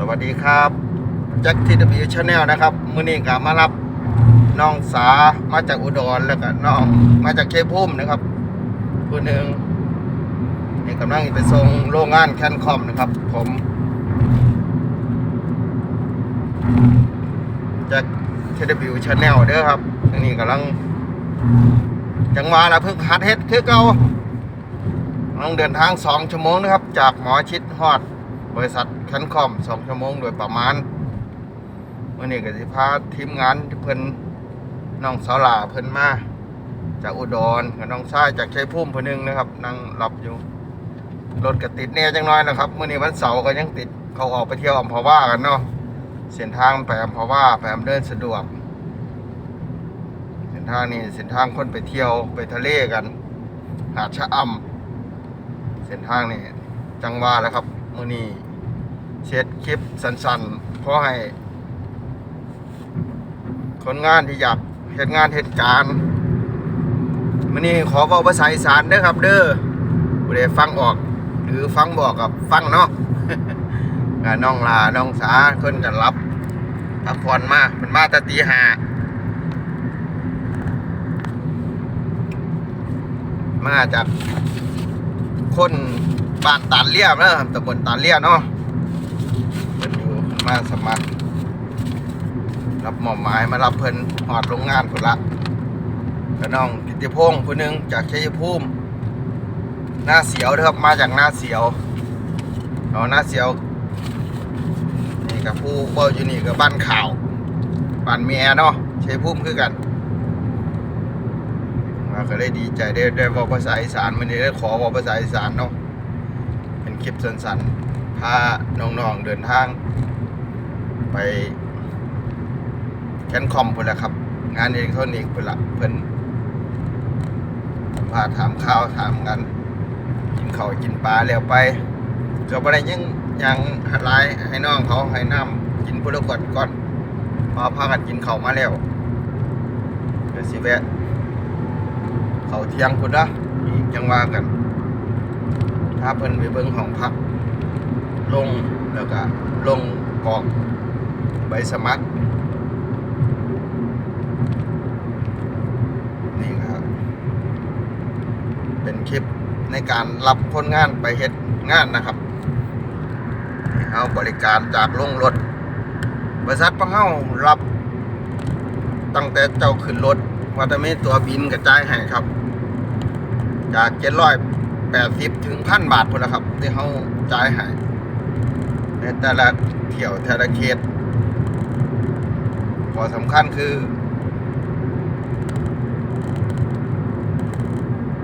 สวัสดีครับแจ็คทีวีชาแนลนะครับมือนี้ก็มารับน้องสามาจากอุดรแล้วก็น้องมาจากเชียงภูมินะครับผู้หนึ่งนี่กำลังไปส่งโรงงานแคนคอมนะครับ ผมจ็คทีวีชาแนลเด้อครับนนี้กำลังจังหวะละเพิ่งหัดเฮ็ดคือเก่าต้องเดินทางสองชั่วโมงนะครับ จากหมอชิดฮอด บริษัทแคนคอมสองชั่วโมงโดยประมาณวันนี้ก็สิพาทีมงานเพิ่นน้องสาวหลาเพิ่นมาจากอุดรกับน้องชายจากชัยภูมิเพิ่นหนึงนะครับนั่งรับอยู่รถก็ติดแน่ยจังน้อยนะครับเมื่อนี้วันเสาร์ก็ยังติดเขาออกไปเที่ยวอัมพวากันเนาะเส้นทางไปอัมพวาไปอำเดินสะดวกเส้นทางนี้เส้นทางคนไปเที่ยวไปทะเลกัน หาดชะอำเส้นทางนี้จังหวะแล้วครับมื่อนี้ เช็ดคลิปสั้นๆ เพราะให้ คนงานที่อยากเหตุงานเหตุการณ์มื่อนี้ขอบอกภาษาอีสานเด้อครับ เด้อผู้ใดฟังออก หรือฟังบอกกับฟังเนาะงานน้องลาน้องสาคนกันรับพักผ่อนมาเป็นมาตะตีหามาจากคนบ้านตาเลียบนอะตำบลตาเลียเนาะ มาสมัคร รับมอบหมายมารับเพิ่นหอดโรงงานพุ่นละก็น้องกิติพงศ์ผู้หนึงจากชัยภูมิหน้าเสียวเด้อครับมาจากหน้าเสียวเอาหน้าเสียวนี่กับผู้เบ้าอยู่นี่กับบ้านข่าวบ้านเมียเนาะชัยภูมิคือกันมาก็เลยดีใจได้ได้เว่าภาษาอีสานมันนี้ได้ขอเว่าภาษาอีสานเนาะเป็นคลิปสั้นๆพาน้องๆเดินทาง ไปแคนคอมพุ่นแหละครับ งานอิเล็กทรอนิกส์พุ่นละเพิ่นพาถามข้าวถามกัน กินข้าวกินปลาแล้วไปเกือบอะไรยังยังหัดไลายให้น้องเขาให้น้ำกินพุละกดก่อนพอพากันกินข้าวมาแล้วเดี๋ยวสิแวะเขาเที่ยงพุ่นนะอีกจังว่ากัน ถ้าเพิ่นไปเบิ่งห้องพักลงแล้วก็ลงกอก ใบสมัครนี่ครับ เป็นคลิปในการรับคนงานไปเฮ็ดงานนะครับเอาบริการจากลงรถ บริษัทปังเฮารับตั้งแต่เจ้าขึ้นรถว่าจะมีตัวบินกระจายให้ครับ จากเจ็ดร้อยแปดสิบถึงพันบาทพุ่นละครับ ที่เขาจ่ายให้ในแต่ละเที่ยวแต่ละเขต พอสำคัญคือ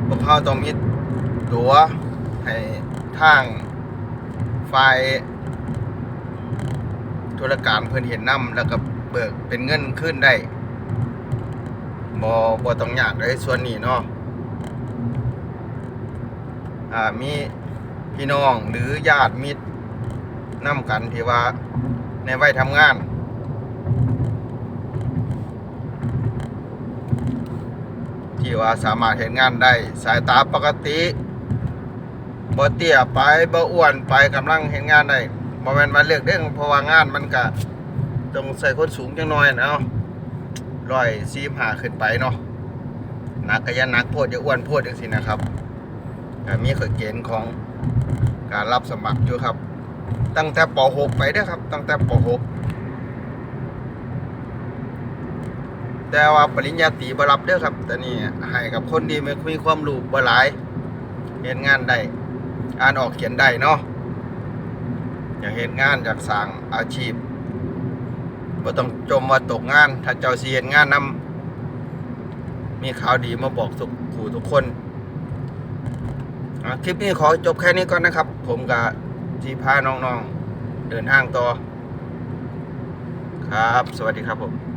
พวกเขาต้องมีตัวให้ทางไฟธุรการเพิ่อนเห็นนำแล้วก็เบิกเป็นเงินขึ้นได้บอบอต้องยากเลยส่วนนี้เนาะอ่ามีพี่น้องหรือญาติมิตรนำกันที่ว่าในวัยทำงาน ที่ว่าสามารถเห็นงานได้ สายตาปกติบ่เตี้ยไปบ่อ้วนไปกำลังเห็นงานได้บ่แม่นว่าเลือกเด้งเพราะว่างานมันก็ต้องใส่คนสูงจังน้อยนะเนาะร้อยซีหาขึ้นไปเนาะหนักก็อยันนักโพดอย่าอ้วนโพดจังสินะครับก็มีขอเกณฑ์ของการรับสมัครอยู่ครับ ตั้งแต่ป .6 ไปเด้อครับ ตั้งแต่ป .6 แต่ว่าปริญญาตรีบรับเด้อครับแต่นี่ให้กับคนที่ไม่มีความรู้บ่หลายเฮ็ดงานได้อ่านออกเขียนได้เนาะอยากเฮ็ดงานอยากสร้างอาชีพบ่ต้องจมว่าตกงาน ถ้าเจ้าสิเฮ็ดงานนำมีข่าวดีมาบอกทุกผู้ทุกคนคลิปนี้ขอจบแค่นี้ก่อนนะครับ ผมกับจีพาน้องๆ เดินทางต่อ ครับ สวัสดีครับผม